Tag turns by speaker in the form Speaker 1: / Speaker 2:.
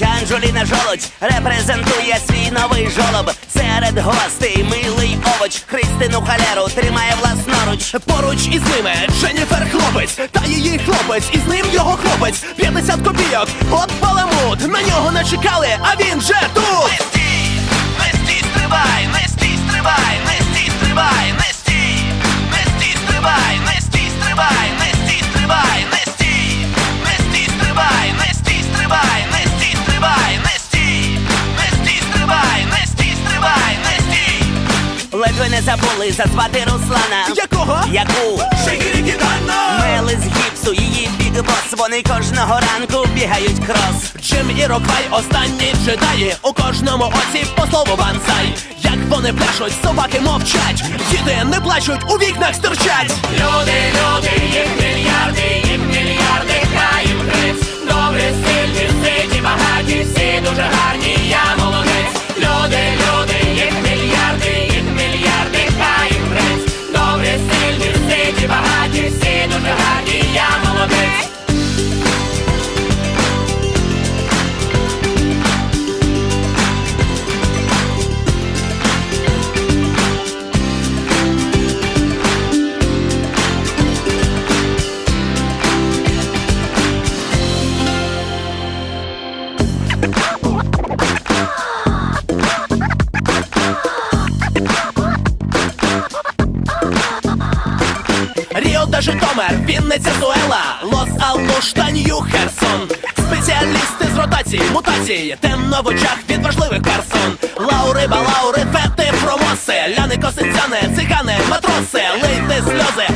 Speaker 1: Анджеліна Жолудь репрезентує свій новий жолоб. Серед гостей милий овоч. Христину халеру тримає власноруч.
Speaker 2: Поруч із ними Дженніфер хлопець, та її хлопець, і з ним його хлопець. 50 копійок, от баламут, на нього не чекали, а він же тут.
Speaker 1: Не забули зазвати Руслана.
Speaker 2: Якого?
Speaker 1: Яку? Мели з гіпсу, її бігбос, вони кожного ранку бігають крос.
Speaker 2: Джим і Роквай останні джедаї У кожному оці по слову бансай Як вони пляшуть, собаки мовчать Діти не плачуть, у вікнах стирчать
Speaker 3: Люди, люди, їх мільярди, їх мільярди, хай їм грець
Speaker 2: Житомир, Вінниця Суела, лос-алмуштанью, Херсон Спеціалісти з ротації, мутації, темно в очах від важливих персон. Лаури, балаури, фети, промоси, ляни, косинцяни, цигани, матроси, лити сльози,